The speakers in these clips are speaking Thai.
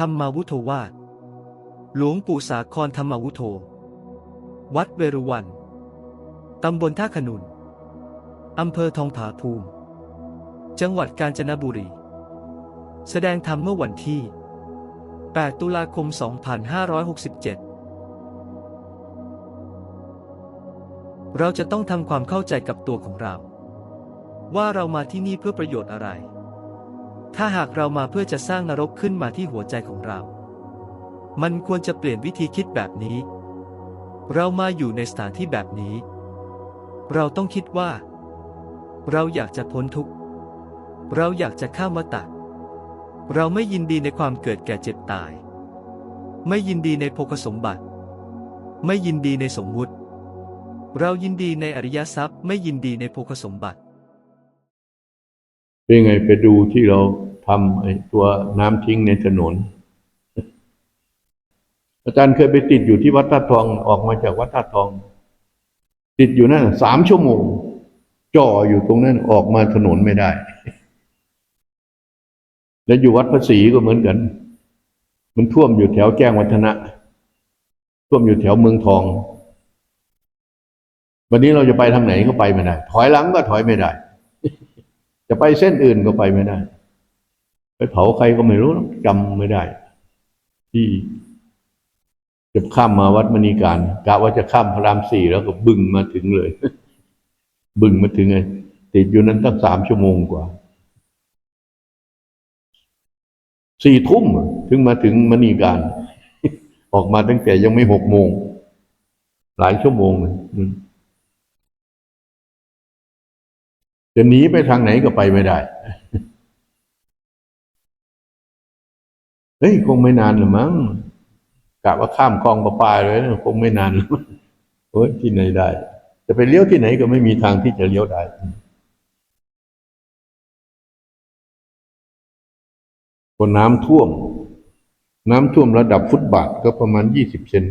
ธรรมาวุโธวาสหลวงปู่สาครธรรมาวุโธ วัดเวรุวัน ตำบลท่าขนุน อำเภอทองผาภูมิ จังหวัดกาญจนบุรี แสดงธรรมเมื่อวันที่ 8 ตุลาคม 2567 เราจะต้องทำความเข้าใจกับตัวของเรา ว่าเรามาที่นี่เพื่อประโยชน์อะไร ถ้าหากเรามาเพื่อจะสร้างนรกขึ้นมาที่หัวใจของเรา มันควรจะเปลี่ยนวิธีคิดแบบนี้ เรามาอยู่ในสถานที่แบบนี้ เราต้องคิดว่า เราอยากจะพ้นทุกข์ เราอยากจะข้ามวัฏฏะเราไม่ยินดีในความเกิดแก่เจ็บตาย ไม่ยินดีในโภคสมบัติ ไม่ยินดีในสมมุติ เรายินดีในอริยทรัพย์ ไม่ยินดีในโภคสมบัติเป็นไงไปดูที่เรา ทำไอ้ตัวน้ำทิ้งในถนน อาจารย์เคยไปติดอยู่ที่วัดท่าทองออกมาจากวัดท่าทอง ติดอยู่นั่นสามชั่วโมงจ่ออยู่ตรงนั้นออกมาถนนไม่ได้ แล้วอยู่วัดพระศรีก็เหมือนกัน มันท่วมอยู่แถวแจ้งวัฒนะ ท่วมอยู่แถวเมืองทอง วันนี้เราจะไปทางไหนก็ไปไม่ได้ ถอยหลังก็ถอยไม่ได้ จะไปเส้นอื่นก็ไปไม่ได้ ไปเผาใครก็ไม่รู้จำไม่ได้ ที่จะข้ามมาวัดมณีการกะว่าจะข้ามพระรามสี่แล้วก็บึงมาถึงเลย บึงมาถึงไงติดอยู่นั้นตั้งสามชั่วโมงกว่าสี่ทุ่มถึงมาถึงมณีการ ออกมาตั้งแต่ยังไม่หกโมง หลายชั่วโมงเลยจะหนีไปทางไหนก็ไปไม่ได้ เฮ้ยคงไม่นานหรือมั้งกะว่าข้ามคลองประปาเลยนะคงไม่นานหรอกเฮ้ยที่ไหนได้ จะไปเลี้ยวที่ไหนก็ไม่มีทางที่จะเลี้ยวได้พอน้ำท่วม น้ำท่วมระดับฟุตบาทก็ประมาณยี่สิบเซน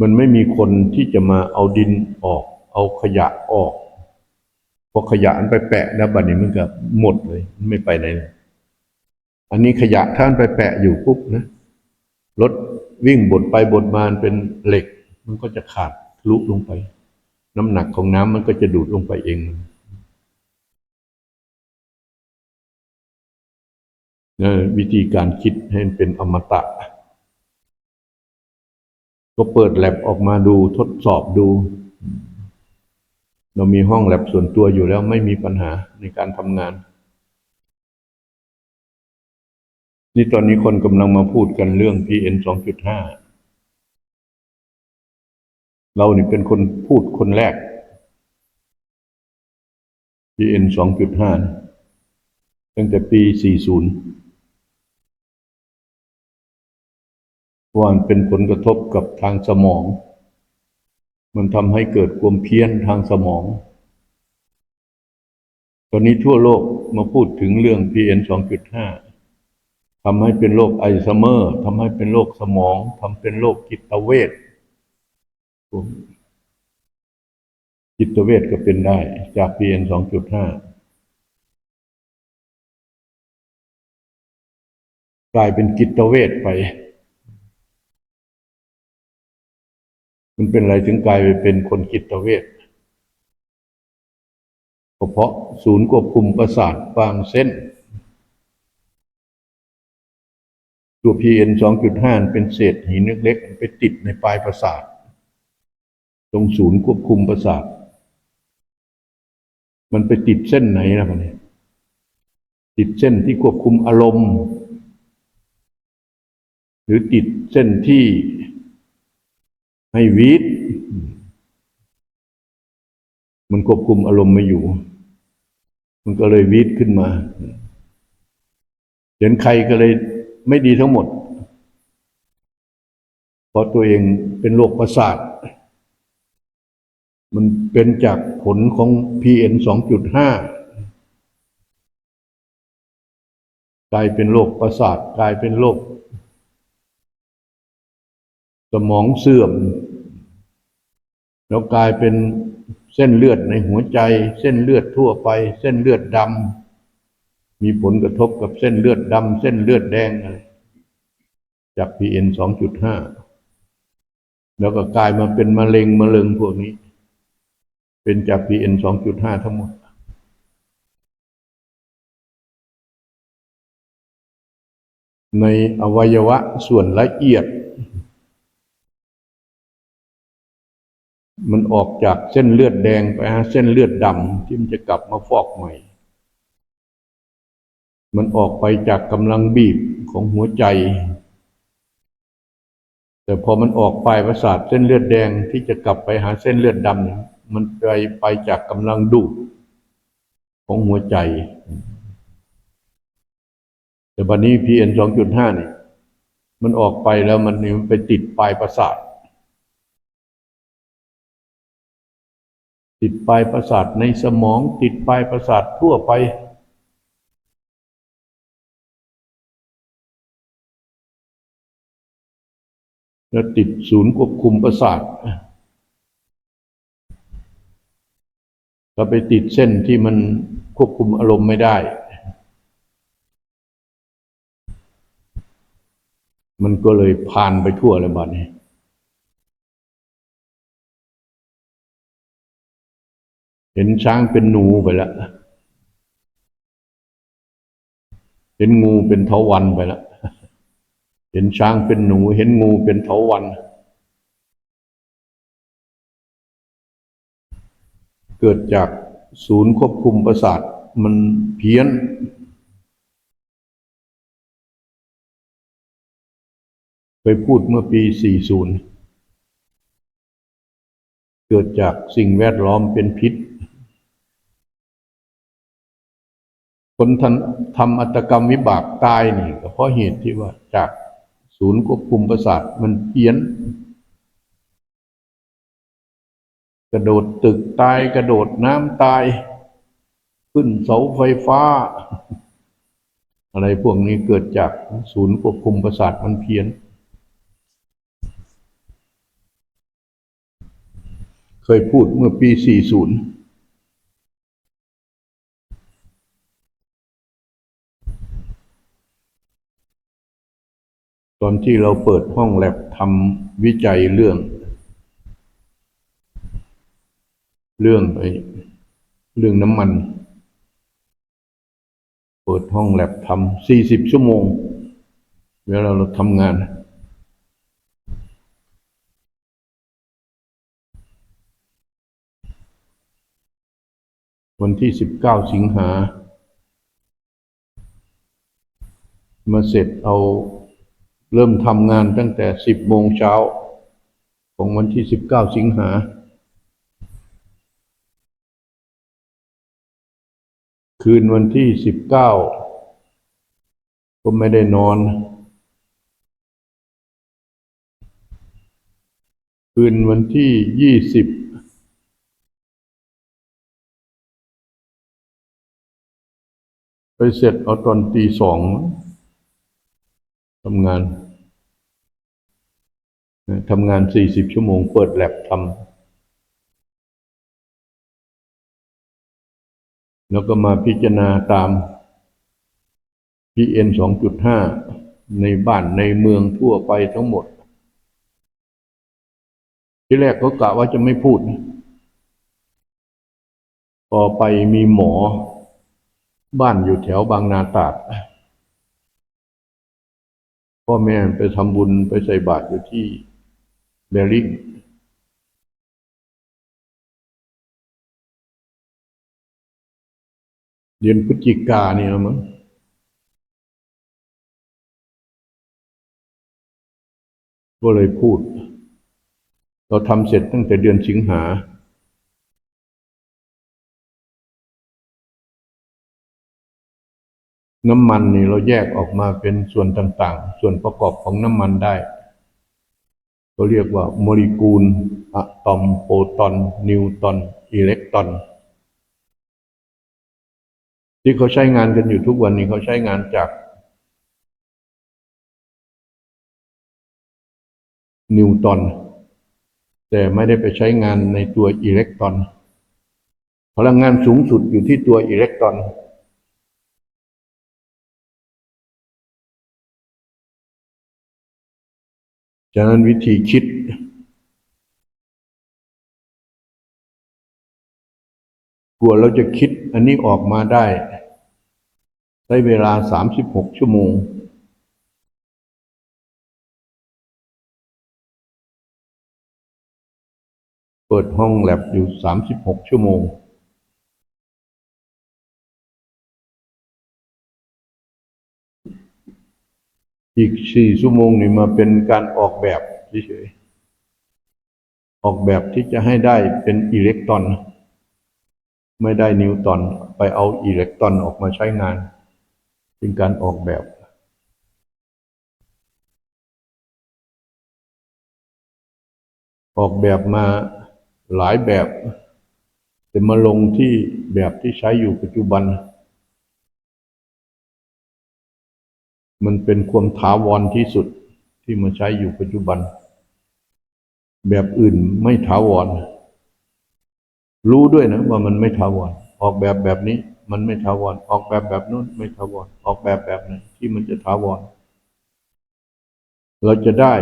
มันไม่มีคนที่จะมาเอาดินออก เอาขยะออกพอขยะมันไปแปะแล้วบัดนี้มันก็หมดเลย ไม่ไปไหนเลย อันนี้ขยะท่านไปแปะอยู่ปุ๊บนะรถวิ่งบดไปบดมาเป็นเหล็ก มันก็จะขาดลุลงไป น้ำหนักของน้ำมันก็จะดูดลงไปเองวิธีการคิดให้มันเป็นอมตะ ก็เปิดแลบออกมาดูทดสอบดู เรามีห้องแลบส่วนตัวอยู่แล้วไม่มีปัญหาในการทำงาน นี่ตอนนี้คนกำลังมาพูดกันเรื่อง PN 2.5เรานี่เป็นคนพูดคนแรก PN 2.5ตั้งแต่ปี40ว่ามันเป็นผลกระทบกับทางสมอง มันทำให้เกิดความเพี้ยนทางสมอง ตอนนี้ทั่วโลกมาพูดถึงเรื่อง PN 2.5 ทำให้เป็นโรคไอซเมอร์ทำให้เป็นโรคสมองทำเป็นโรคจิตเวชจิตเวชก็เป็นได้จาก PN 2.5กลายเป็นจิตเวชไป มันเป็นอะไรถึงกลายไปเป็นคนจิตเวชเพราะศูนย์ควบคุมประสาทบางเส้น ตัว PN 2.5 เป็นเศษหินเล็กๆไปติดในปลายประสาท ตรงศูนย์ควบคุมประสาท มันไปติดเส้นไหนนะมันเนี่ยติดเส้นที่ควบคุมอารมณ์ หรือติดเส้นที่ให้วีดมันควบคุมอารมณ์ไม่อยู่ มันก็เลยวีดขึ้นมาเห็นใครก็เลย ไม่ดีทั้งหมด เพราะตัวเองเป็นโรคประสาท มันเป็นจากผลของ PN 2.5 กลายเป็นโรคประสาท กลายเป็นโรคสมองเสื่อม แล้วกลายเป็นเส้นเลือดในหัวใจ เส้นเลือดทั่วไป เส้นเลือดดำ มีผลกระทบกับเส้นเลือดดำเส้นเลือดแดงอะไรจาก PM สองจุดห้าแล้วก็กลายมาเป็นมะเร็งมะเร็งพวกนี้ เป็นจาก PM สองจุดห้าทั้งหมด ในอวัยวะส่วนละเอียด มันออกจากเส้นเลือดแดงไปหาเส้นเลือดดำที่มันจะกลับมาฟอกใหม่ มันออกไปจากกำลังบีบของหัวใจ แต่พอมันออกปลายประสาทเส้นเลือดแดงที่จะกลับไปหาเส้นเลือดดำเนี่ยมันไปไปจากกำลังดูดของหัวใจ แต่บัดนี้ PN สองจุดห้านี่มันออกไปแล้วมันมันไปติดปลายประสาท ติดปลายประสาทในสมองติดปลายประสาททั่วไป แล้วติดศูนย์ควบคุมประสาทก็ไปติดเส้นที่มันควบคุมอารมณ์ไม่ได้ มันก็เลยผ่านไปทั่วเลยบัดนี้เห็นช้างเป็นหนูไปแล้ว เห็นงูเป็นเถาวันไปแล้ว เห็นช้างเป็นหนู เห็นงูเป็นเถาวัน เกิดจากศูนย์ควบคุมประสาทมันเพี้ยนเคยพูดเมื่อปี 40 เกิดจากสิ่งแวดล้อมเป็นพิษ คนทำอัตกรรมวิบากตายนี่ก็เพราะเหตุที่ว่าจาก ศูนย์ควบคุมประสาทมันเพี้ยน กระโดดตึกตายกระโดดน้ำตาย ขึ้นเสาไฟฟ้า อะไรพวกนี้เกิดจากศูนย์ควบคุมประสาทมันเพี้ยน เคยพูดเมื่อปี 40 ตอนที่เราเปิดห้องแลบทำวิจัยเรื่อง เรื่องไอ้เรื่องน้ำมัน เปิดห้องแลบทำสี่สิบชั่วโมง เวลาเราทำงานวันที่สิบเก้าสิงหา มาเสร็จเอา เริ่มทำงานตั้งแต่สิบโมงเช้า ของวันที่สิบเก้าสิงหา คืนวันที่สิบเก้าก็ไม่ได้นอน คืนวันที่ยี่สิบไปเสร็จเอาตอนตีสองทำงาน ทำงานสี่สิบชั่วโมงเปิดแลบทำแล้วก็มาพิจารณาตาม PN 2.5 ในบ้านในเมืองทั่วไปทั้งหมด ที่แรกก็กะว่าจะไม่พูดพอไปมีหมอ บ้านอยู่แถวบางนาตราดพ่อแม่ไปทำบุญไปใส่บาตรอยู่ที่ เบลลิงเดือนพฤศจิกาเนี่ยมั้งก็เลยพูด เราทำเสร็จตั้งแต่เดือนสิงหา น้ำมันนี่เราแยกออกมาเป็นส่วนต่าง ๆ ส่วนประกอบของน้ำมันได้ เขาเรียกว่าโมเลกุลอะตอมโปรตอน นิวตอน อิเล็กตรอน ที่เขาใช้งานกันอยู่ทุกวันนี้เขาใช้งานจาก นิวตอน แต่ไม่ได้ไปใช้งานในตัวอิเล็กตรอน พลังงานสูงสุดอยู่ที่ตัวอิเล็กตรอน ฉะนั้นวิธีคิดกลัวเราจะคิดอันนี้ออกมาได้ใช้เวลาสามสิบหกชั่วโมง เปิดห้องแลบอยู่สามสิบหกชั่วโมง อีกสี่ชั่วโมงนี่มาเป็นการออกแบบเฉยๆออกแบบที่จะให้ได้เป็นอิเล็กตรอน ไม่ได้นิวตอนไปเอาอิเล็กตรอนออกมาใช้งาน เป็นการออกแบบออกแบบมาหลายแบบ แต่มาลงที่แบบที่ใช้อยู่ปัจจุบัน มันเป็นความถาวรที่สุดที่มาใช้อยู่ปัจจุบัน แบบอื่นไม่ถาวร รู้ด้วยนะว่ามันไม่ถาวร ออกแบบแบบนี้มันไม่ถาวร ออกแบบแบบนู้นไม่ถาวร ออกแบบแบบไหนที่มันจะถาวร เราจะได้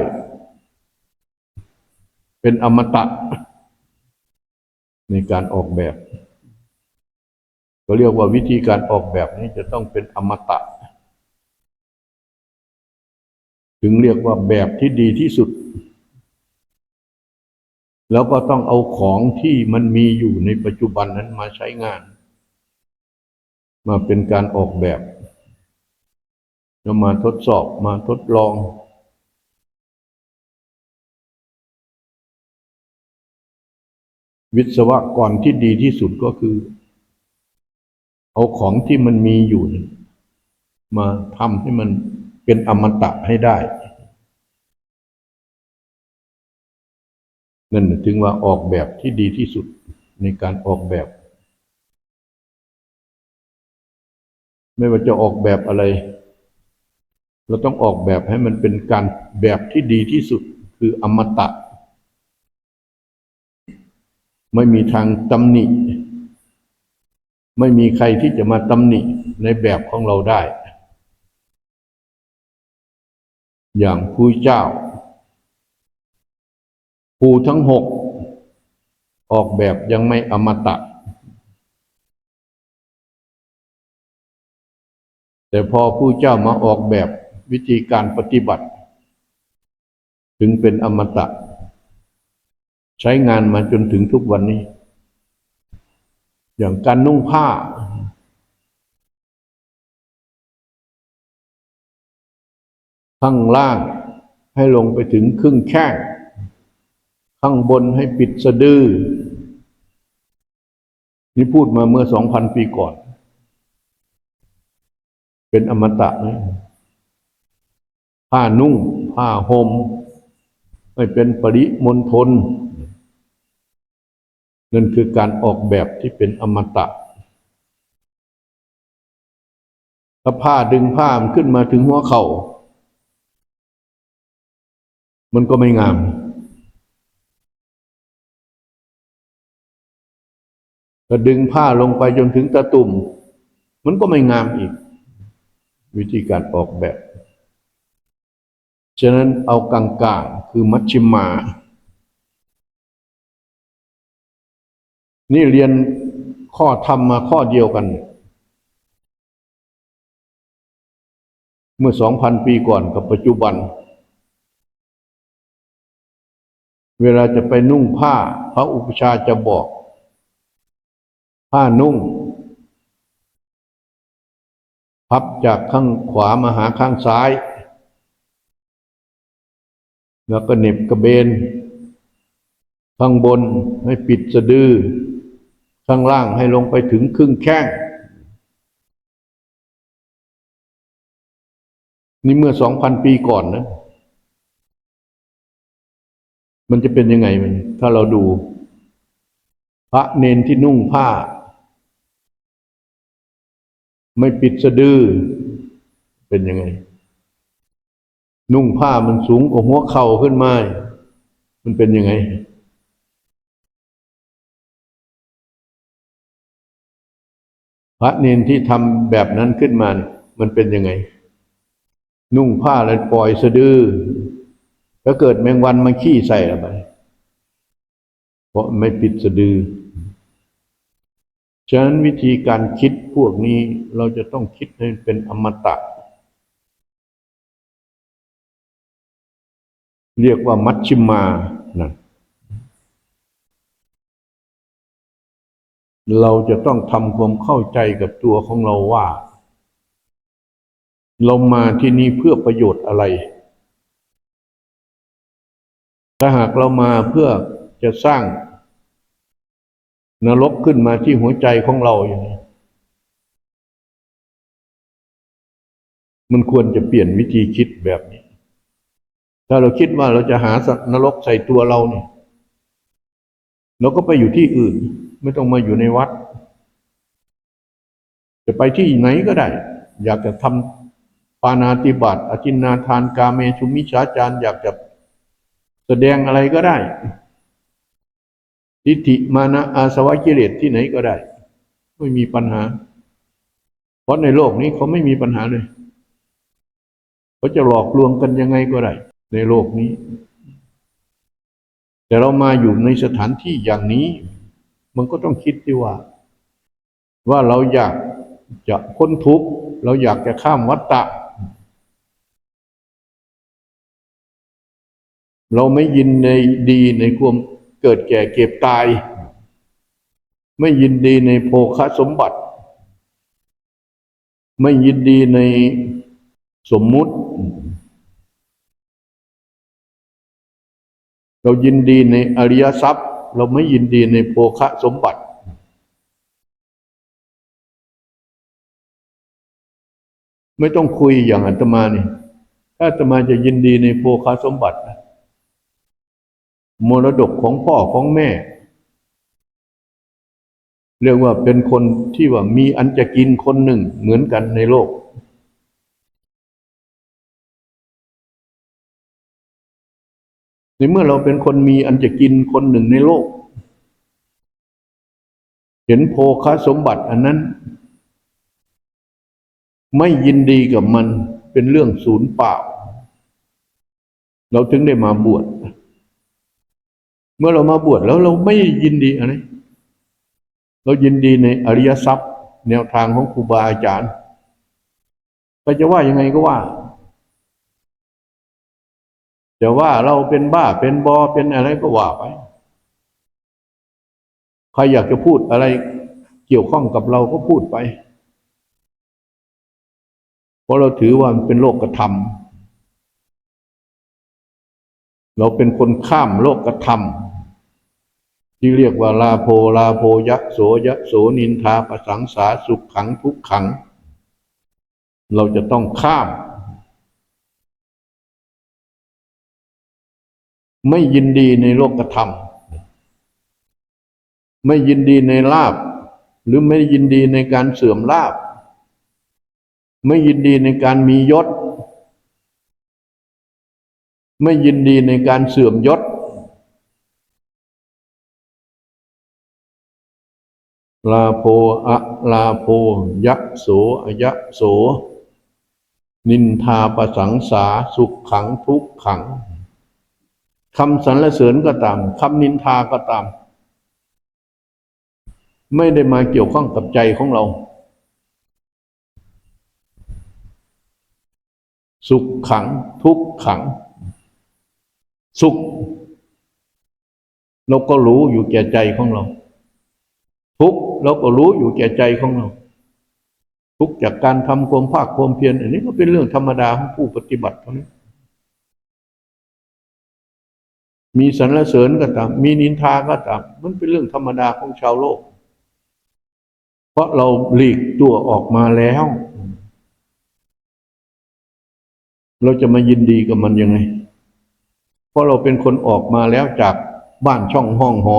เป็นอมตะในการออกแบบ ก็เรียกว่าวิธีการออกแบบนี้จะต้องเป็นอมตะ ถึงเรียกว่าแบบที่ดีที่สุด แล้วก็ต้องเอาของที่มันมีอยู่ในปัจจุบันนั้นมาใช้งาน มาเป็นการออกแบบแล้วมาทดสอบมาทดลอง วิศวกรที่ดีที่สุดก็คือ เอาของที่มันมีอยู่ มาทำให้มัน เป็นอมตะให้ได้ นั่นถึงว่าออกแบบที่ดีที่สุดในการออกแบบ ไม่ว่าจะออกแบบอะไร เราต้องออกแบบให้มันเป็นการแบบที่ดีที่สุดคืออมตะ ไม่มีทางตำหนิ ไม่มีใครที่จะมาตำหนิในแบบของเราได้ อย่างผู้เจ้าภูทั้งหกออกแบบยังไม่อมตะ แต่พอผู้เจ้ามาออกแบบวิธีการปฏิบัติ ถึงเป็นอมตะ ใช้งานมาจนถึงทุกวันนี้ อย่างการนุ่งผ้า ข้างล่างให้ลงไปถึงครึ่งแข้ง ข้างบนให้ปิดสะดือ นี่พูดมาเมื่อสองพันปีก่อน เป็นอมตะนะผ้านุ่ง ผ้าห่มไม่เป็นปริมณฑลนั่นคือการออกแบบที่เป็นอมตะถ้าผ้าดึงผ้ามันขึ้นมาถึงหัวเข่า มันก็ไม่งามถ้าดึงผ้าลงไปจนถึงตะตุ่ม มันก็ไม่งามอีก วิธีการออกแบบ ฉะนั้นเอากลางๆคือมัชชิมา นี่เรียนข้อธรรมมาข้อเดียวกัน เมื่อสองพันปีก่อนกับปัจจุบัน เวลาจะไปนุ่งผ้า พระอุปชาจะบอก ผ้านุ่ง พับจากข้างขวามาหาข้างซ้าย แล้วก็เน็บกระเบน ข้างบนให้ปิดสะดือ ข้างล่างให้ลงไปถึงครึ่งแข้งนี่เมื่อสองพันปีก่อนนะ มันจะเป็นยังไงมันถ้าเราดู พระเนนที่นุ่งผ้า ไม่ปิดสะดือ เป็นยังไง นุ่งผ้ามันสูงกว่าหัวเข่าขึ้นมา มันเป็นยังไงพระเนนที่ทำแบบนั้นขึ้นมาเนี่ยมันเป็นยังไง นุ่งผ้าแล้วปล่อยสะดือ ถ้าเกิดแมงวันมาขี้ใส่ละไปเพราะไม่ปิดสะดือ ฉะนั้นวิธีการคิดพวกนี้เราจะต้องคิดให้เป็นอมตะ เรียกว่ามัชชิมานะเราจะต้องทำความเข้าใจกับตัวของเราว่า เรามาที่นี่เพื่อประโยชน์อะไร ถ้าหากเรามาเพื่อจะสร้างนรกขึ้นมาที่หัวใจของเราอย่างนี้มันควรจะเปลี่ยนวิธีคิดแบบนี้ ถ้าเราคิดว่าเราจะหาสัตว์นรกใส่ตัวเราเนี่ยเราก็ไปอยู่ที่อื่น ไม่ต้องมาอยู่ในวัด จะไปที่ไหนก็ได้ อยากจะทำปานาติบาตอจินนาทานกาเมชุมิชาจารอยากจะ แสดงอะไรก็ได้ทิฏฐิมานะอาสวะกิเลสที่ไหนก็ได้ ไม่มีปัญหา เพราะในโลกนี้เขาไม่มีปัญหาเลยเขาจะหลอกลวงกันยังไงก็ได้ ในโลกนี้ แต่เรามาอยู่ในสถานที่อย่างนี้ มันก็ต้องคิดที่ว่า ว่าเราอยากจะพ้นทุกข์เราอยากจะข้ามวัฏฏะ เราไม่ยินในดีในความเกิดแก่เก็บตาย ไม่ยินดีในโภคสมบัติ ไม่ยินดีในสมมุติ เรายินดีในอริยทรัพย์ เราไม่ยินดีในโภคสมบัติ ไม่ต้องคุยอย่างอาตมานี่ ถ้าอาตมาจะยินดีในโภคสมบัตินะ มรดกของพ่อของแม่ เรียกว่าเป็นคนที่ว่ามีอันจะกินคนหนึ่งเหมือนกันในโลก ในเมื่อเราเป็นคนมีอันจะกินคนหนึ่งในโลก เห็นโภคสมบัติอันนั้น ไม่ยินดีกับมันเป็นเรื่องศูนย์เปล่า เราถึงได้มาบวช เมื่อเรามาบวชแล้วเราไม่ยินดีอะไร เรายินดีในอริยทรัพย์ แนวทางของครูบาอาจารย์ใครจะว่ายังไงก็ว่าจะว่าเราเป็นบ้าเป็นบอเป็นอะไรก็ว่าไป ใครอยากจะพูดอะไรเกี่ยวข้องกับเราก็พูดไป เพราะเราถือว่ามันเป็นโลกธรรมเราเป็นคนข้ามโลกธรรม ที่เรียกว่าลาโพลาโพยะโสยะโสนินทาประสังสาสุขขังทุกขัง เราจะต้องข้าม ไม่ยินดีในโลกธรรม ไม่ยินดีในลาบ หรือไม่ยินดีในการเสื่อมลาบ ไม่ยินดีในการมียศ ไม่ยินดีในการเสื่อมยศ ลาโพอะลาโพยะโสอยะโส นินทาประสังสาสุขขังทุกขังคำสรรเสริญก็ตามคำนินทาก็ตาม ไม่ได้มาเกี่ยวข้องกับใจของเรา สุขขังทุกขัง สุข เราก็รู้อยู่แก่ใจของเรา ทุกเราก็รู้อยู่แก่ใจของเรา ทุกจากการทำความภาคความเพียรอันนี้ก็เป็นเรื่องธรรมดาของผู้ปฏิบัติเท่านั้นมีสรรเสริญก็ตาม มีนินทาก็ตาม มันเป็นเรื่องธรรมดาของชาวโลก เพราะเราหลีกตัวออกมาแล้ว เราจะมายินดีกับมันยังไง เพราะเราเป็นคนออกมาแล้วจากบ้านช่องห้องหอ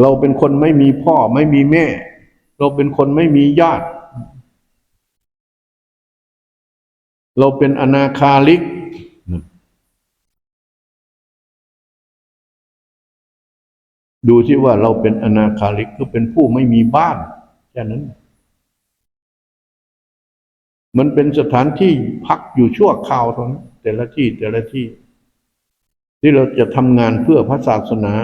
เราเป็นคนไม่มีพ่อไม่มีแม่ เราเป็นคนไม่มีญาติ เราเป็นอนาคาลิก ดูที่ว่าเราเป็นอนาคาลิกก็เป็นผู้ไม่มีบ้านแค่นั้น มันเป็นสถานที่พักอยู่ชั่วคราวเท่านั้นแต่ละที่แต่ละที่ ที่เราจะทำงานเพื่อพระศาสนา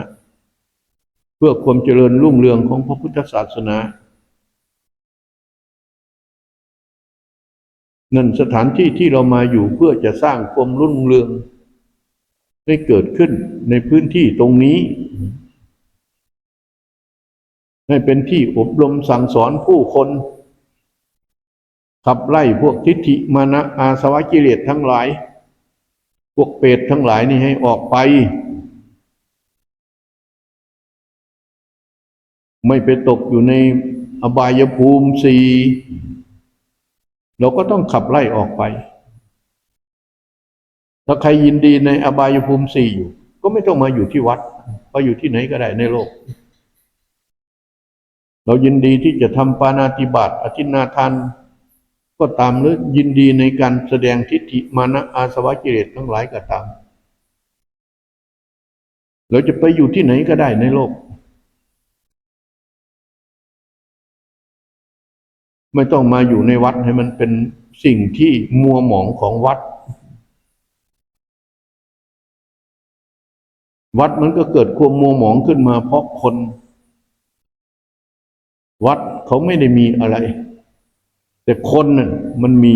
พื่อความเจริญรุ่งเรืองของพระพุทธศาสนา นั่นสถานที่ที่เรามาอยู่เพื่อจะสร้างความรุ่งเรืองให้เกิดขึ้นในพื้นที่ตรงนี้ ให้เป็นที่อบรมสั่งสอนผู้คนขับไล่พวกทิฏฐิมานะอาสวะกิเลสทั้งหลาย พวกเปรตทั้งหลายนี่ให้ออกไป ไม่ไปตกอยู่ในอบายภูมิสีเราก็ต้องขับไล่ออกไป ถ้าใครยินดีในอบายภูมิสี่อยู่ ก็ไม่ต้องมาอยู่ที่วัดไปอยู่ที่ไหนก็ได้ในโลก เรายินดีที่จะทำปานาติบาตอธินาทานก็ตามหรือยินดีในการแสดงทิฏฐิมานะอาสวะกิเลสทั้งหลายก็ตาม เราจะไปอยู่ที่ไหนก็ได้ในโลก ไม่ต้องมาอยู่ในวัดให้มันเป็นสิ่งที่มัวหมองของวัด วัดมันก็เกิดความมัวหมองขึ้นมาเพราะคน วัดเขาไม่ได้มีอะไร แต่คนน่ะมันมี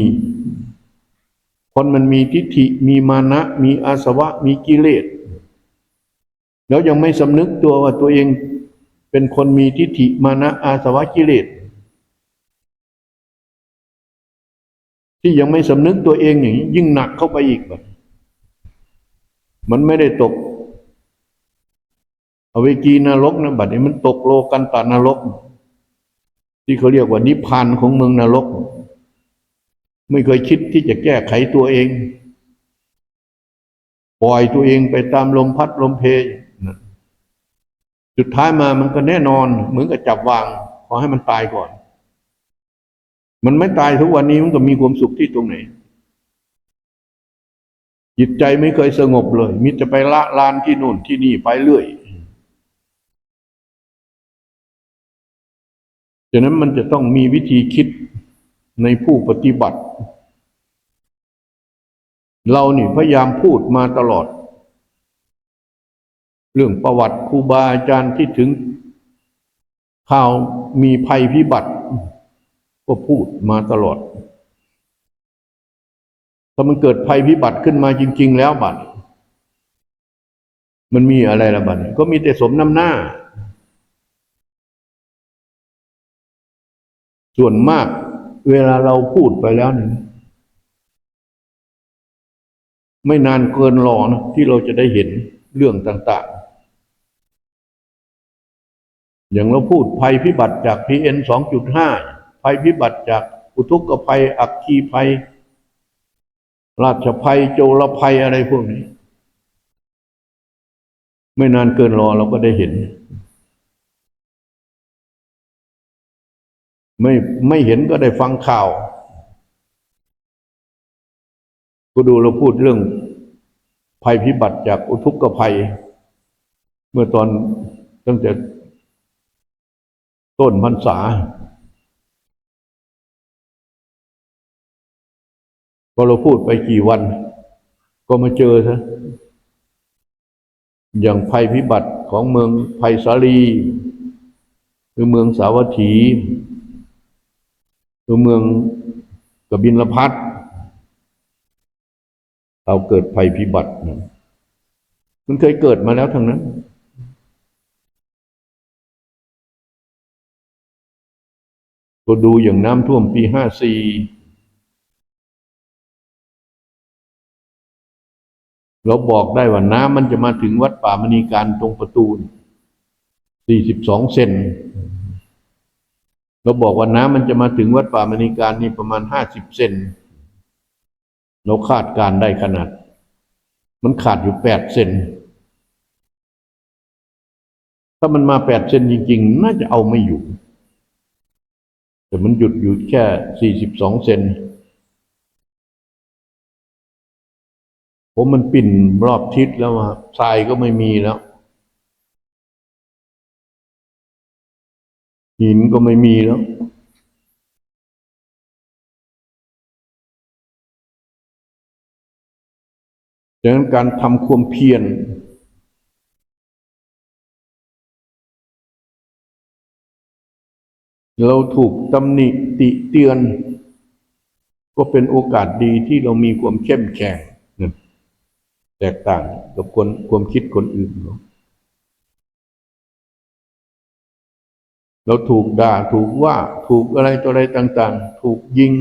คนมันมีทิฏฐิมีมานะ มีอาสวะ มีกิเลสแล้วยังไม่สำนึกตัวว่าตัวเองเป็นคนมีทิฏฐิมานะอาสวะกิเลส ที่ยังไม่สำนึกตัวเองอย่างนี้ยิ่งหนักเข้าไปอีกแบบมันไม่ได้ตกอเวกีนรกนะบัดนี้มันตกโลกันตานรก ที่เขาเรียกว่านิพพานของเมืองนรก ไม่เคยคิดที่จะแก้ไขตัวเอง ปล่อยตัวเองไปตามลมพัดลมเพนะสุดท้ายมามันก็แน่นอน เหมือนกับจับวาง ขอให้มันตายก่อน มันไม่ตายทุกวันนี้มันก็มีความสุขที่ตรงไหน จิตใจไม่เคยสงบเลย มิจะไปละลานที่นู่นที่นี่ไปเรื่อยฉะนั้นมันจะต้องมีวิธีคิดในผู้ปฏิบัติ เรานี่พยายามพูดมาตลอด เรื่องประวัติครูบาอาจารย์ที่ถึงข่าวมีภัยพิบัติ ก็พูดมาตลอด ถ้ามันเกิดภัยพิบัติขึ้นมาจริง ๆ แล้วบัดมันมีอะไรละบัดก็มีแต่สมน้ำหน้า ส่วนมากเวลาเราพูดไปแล้วนี่ไม่นานเกินรอนะที่เราจะได้เห็นเรื่องต่าง ๆ อย่างเราพูดภัยพิบัติจาก PN 2.5 ภัยพิบัติจากอุทกภัย อัคคีภัย ราชภัยโจรภัยอะไรพวกนี้ ไม่นานเกินรอเราก็ได้เห็น ไม่ไม่เห็นก็ได้ฟังข่าวก็ดูเราพูดเรื่องภัยพิบัติจากอุทกภัย เมื่อตอนตั้งแต่ต้นพรรษา พอเราพูดไปกี่วัน ก็มาเจอซะอย่างภัยพิบัติของเมืองภัยสาลีหรือเมืองสาวัตถีตัวเมืองกบินลพัทเราเกิดภัยพิบัตินะมันเคยเกิดมาแล้วทั้งนั้น ก็ดูอย่างน้ำท่วมปีห้าสี่ เราบอกได้ว่าน้ำมันจะมาถึงวัดป่ามณีการตรงประตูสี่สิบสองเซนเราบอกว่าน้ำมันจะมาถึงวัดป่ามณีการนี่ประมาณห้าสิบเซนเราคาดการได้ขนาด มันขาดอยู่แปดเซนถ้ามันมาแปดเซนจริง ๆ น่าจะเอาไม่อยู่ แต่มันหยุดอยู่แค่สี่สิบสองเซน ผมมันปิ่นรอบทิศแล้วอะทรายก็ไม่มีแล้ว หินก็ไม่มีแล้วดังนั้นการทำความเพียรเราถูกตำหนิติเตือน ก็เป็นโอกาสดีที่เรามีความเข้มแข็ง แตกต่างกับคนความคิดคนอื่นเนาะเราถูกด่าถูกว่าถูกอะไรตัวอะไรต่าง ๆ ถูกยิง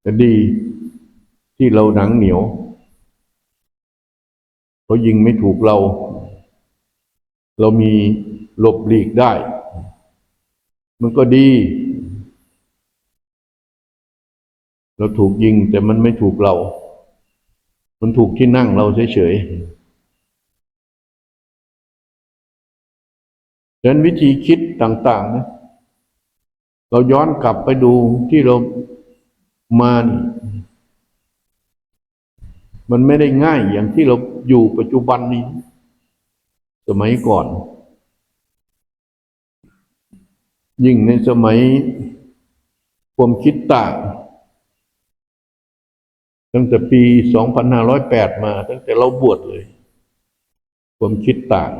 แต่ดีที่เราหนังเหนียวเขายิงไม่ถูกเรา เรามีหลบหลีกได้ มันก็ดี เราถูกยิงแต่มันไม่ถูกเรา มันถูกที่นั่งเราเฉยๆดังนั้นวิธีคิดต่างๆนะเราย้อนกลับไปดูที่เรามานี่มันไม่ได้ง่ายอย่างที่เราอยู่ปัจจุบันนี้ สมัยก่อน ยิ่งในสมัยความคิดต่าง ตั้งแต่ปี 2508 มา ตั้งแต่เราบวชเลย ความคิดต่าง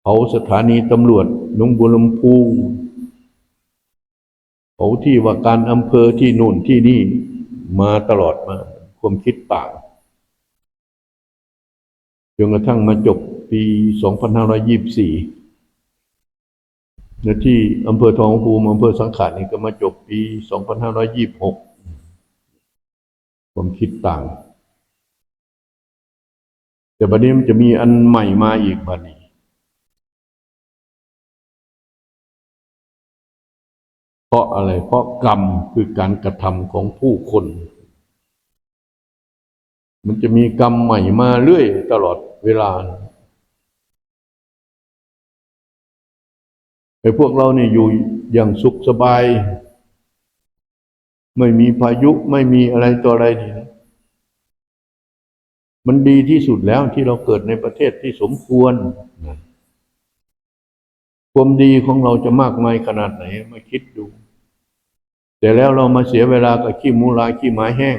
เผาสถานีตำรวจหนองบัวลำพูเผาที่ว่าการอำเภอที่นู่นที่นี่มาตลอดมา ความคิดต่างจนกระทั่งมาจบปี 2524 และที่อำเภอทองภูมิอำเภอสังขารนี่ก็มาจบปี 2526 ความคิดต่าง แต่บัดนี้มันจะมีอันใหม่มาอีกบัดนี้ เพราะอะไร เพราะกรรมคือการกระทำของผู้คน มันจะมีกรรมใหม่มาเรื่อยตลอดเวลาไอ้พวกเราเนี่ยอยู่อย่างสุขสบาย ไม่มีพายุไม่มีอะไรต่ออะไรนี่นะมันดีที่สุดแล้วที่เราเกิดในประเทศที่สมควรความดีของเราจะมากมายขนาดไหนมาคิดดู แต่แล้วเรามาเสียเวลากับขี้มูลาขี้ไม้แห้ง